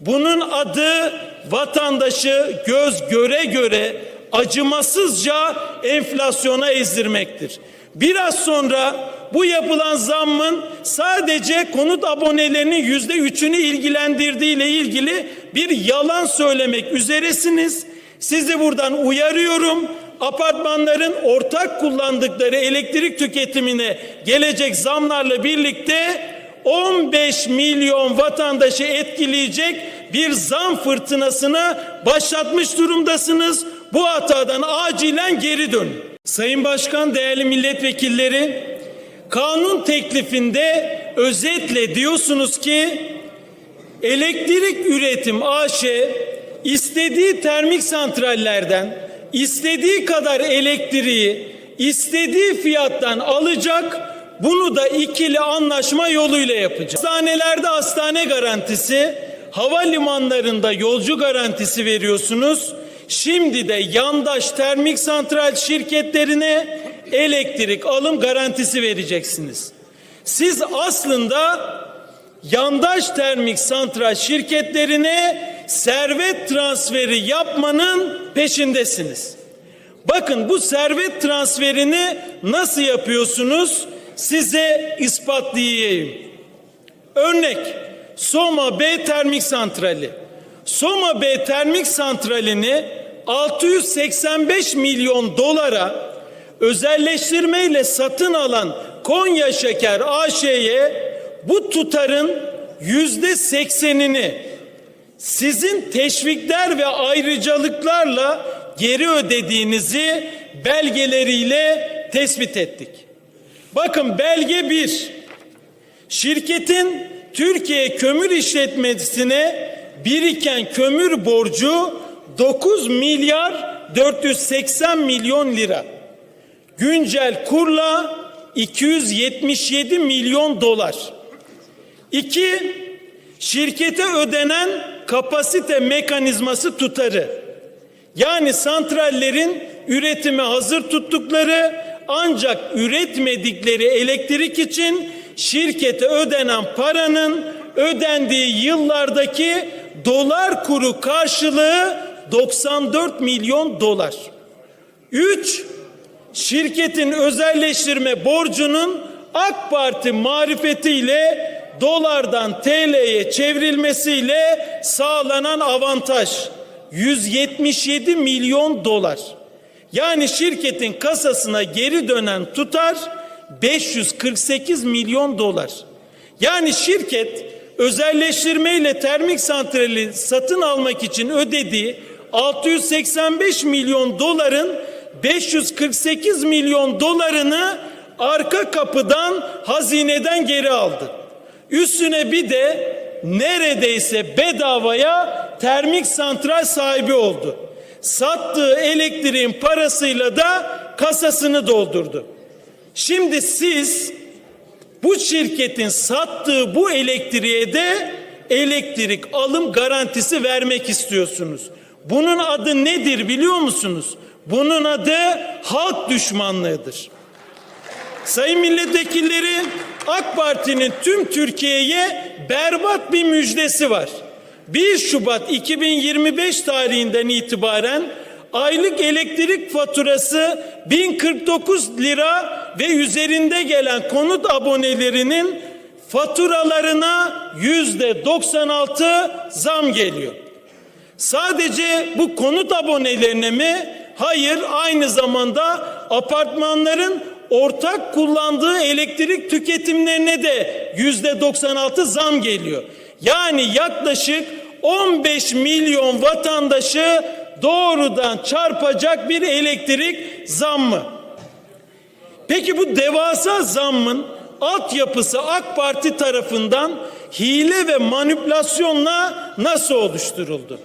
Bunun adı vatandaşı göz göre göre acımasızca enflasyona ezdirmektir. Biraz sonra bu yapılan zammın sadece konut abonelerinin yüzde üçünü ilgilendirdiğiyle ilgili bir yalan söylemek üzeresiniz. Sizi buradan uyarıyorum. Apartmanların ortak kullandıkları elektrik tüketimine gelecek zamlarla birlikte 15 milyon vatandaşı etkileyecek bir zam fırtınasına başlatmış durumdasınız. Bu hatadan acilen geri dönün. Sayın Başkan, değerli milletvekilleri, kanun teklifinde özetle diyorsunuz ki elektrik üretim AŞ istediği termik santrallerden istediği kadar elektriği istediği fiyattan alacak bunu da ikili anlaşma yoluyla yapacak. Hastanelerde hastane garantisi, havalimanlarında yolcu garantisi veriyorsunuz. Şimdi de yandaş termik santral şirketlerine elektrik alım garantisi vereceksiniz. Siz aslında yandaş termik santral şirketlerine servet transferi yapmanın peşindesiniz. Bakın bu servet transferini nasıl yapıyorsunuz? Size ispatlayayım. Örnek Soma B termik santrali. Soma B termik santralini 685 milyon dolara özelleştirmeyle satın alan Konya Şeker AŞ'ye bu tutarın yüzde seksenini sizin teşvikler ve ayrıcalıklarla geri ödediğinizi belgeleriyle tespit ettik. Bakın belge 1. Şirketin Türkiye Kömür İşletmesi'ne biriken kömür borcu 9 milyar 480 milyon lira. Güncel kurla 277 milyon dolar. İki, şirkete ödenen kapasite mekanizması tutarı. Yani santrallerin üretime hazır tuttukları ancak üretmedikleri elektrik için şirkete ödenen paranın ödendiği yıllardaki dolar kuru karşılığı 94 milyon dolar. 3. Şirketin özelleştirme borcunun AK Parti marifetiyle dolardan TL'ye çevrilmesiyle sağlanan avantaj 177 milyon dolar. Yani şirketin kasasına geri dönen tutar 548 milyon dolar. Yani şirket özelleştirmeyle termik santrali satın almak için ödediği 685 milyon doların 548 milyon dolarını arka kapıdan hazineden geri aldı. Üstüne bir de neredeyse bedavaya termik santral sahibi oldu. Sattığı elektriğin parasıyla da kasasını doldurdu. Şimdi siz bu şirketin sattığı bu elektriğe de elektrik alım garantisi vermek istiyorsunuz. Bunun adı nedir biliyor musunuz? Bunun adı halk düşmanlığıdır. Sayın milletvekilleri AK Parti'nin tüm Türkiye'ye berbat bir müjdesi var. 1 Şubat 2025 tarihinden itibaren aylık elektrik faturası 1049 lira ve üzerinde gelen konut abonelerinin faturalarına yüzde 96 zam geliyor. Sadece bu konut abonelerine mi? Hayır, aynı zamanda apartmanların ortak kullandığı elektrik tüketimlerine de yüzde 96 zam geliyor. Yani yaklaşık 15 milyon vatandaşı doğrudan çarpacak bir elektrik zammı. Peki bu devasa zammın altyapısı AK Parti tarafından hile ve manipülasyonla nasıl oluşturuldu?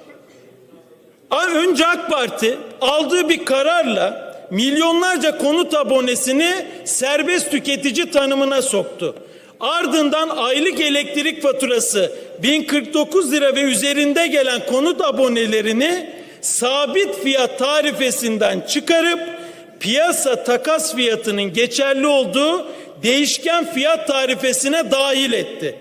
Önce AK Parti aldığı bir kararla milyonlarca konut abonesini serbest tüketici tanımına soktu. Ardından aylık elektrik faturası 1049 lira ve üzerinde gelen konut abonelerini sabit fiyat tarifesinden çıkarıp piyasa takas fiyatının geçerli olduğu değişken fiyat tarifesine dahil etti.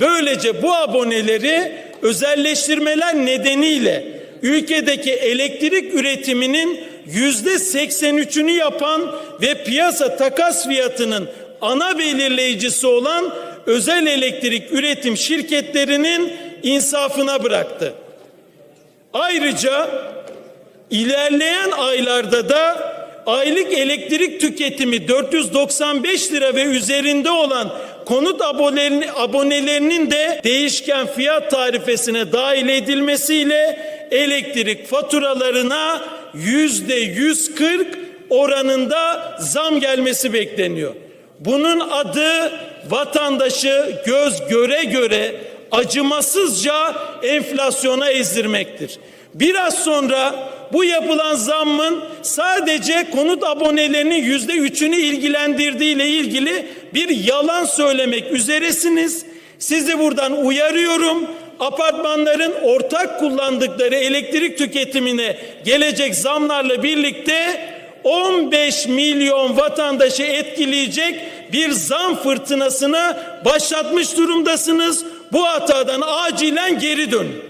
Böylece bu aboneleri özelleştirmeler nedeniyle ülkedeki elektrik üretiminin yüzde 83'ünü yapan ve piyasa takas fiyatının ana belirleyicisi olan özel elektrik üretim şirketlerinin insafına bıraktı. Ayrıca ilerleyen aylarda da aylık elektrik tüketimi 495 lira ve üzerinde olan konut abonelerini- abonelerinin de değişken fiyat tarifesine dahil edilmesiyle elektrik faturalarına yüzde 140 oranında zam gelmesi bekleniyor. Bunun adı vatandaşı göz göre göre acımasızca enflasyona ezdirmektir. Biraz sonra bu yapılan zammın sadece konut abonelerinin yüzde üçünü ilgilendirdiğiyle ilgili bir yalan söylemek üzeresiniz. Sizi buradan uyarıyorum. Apartmanların ortak kullandıkları elektrik tüketimine gelecek zamlarla birlikte 15 milyon vatandaşı etkileyecek bir zam fırtınasını başlatmış durumdasınız. Bu hatadan acilen geri dönün.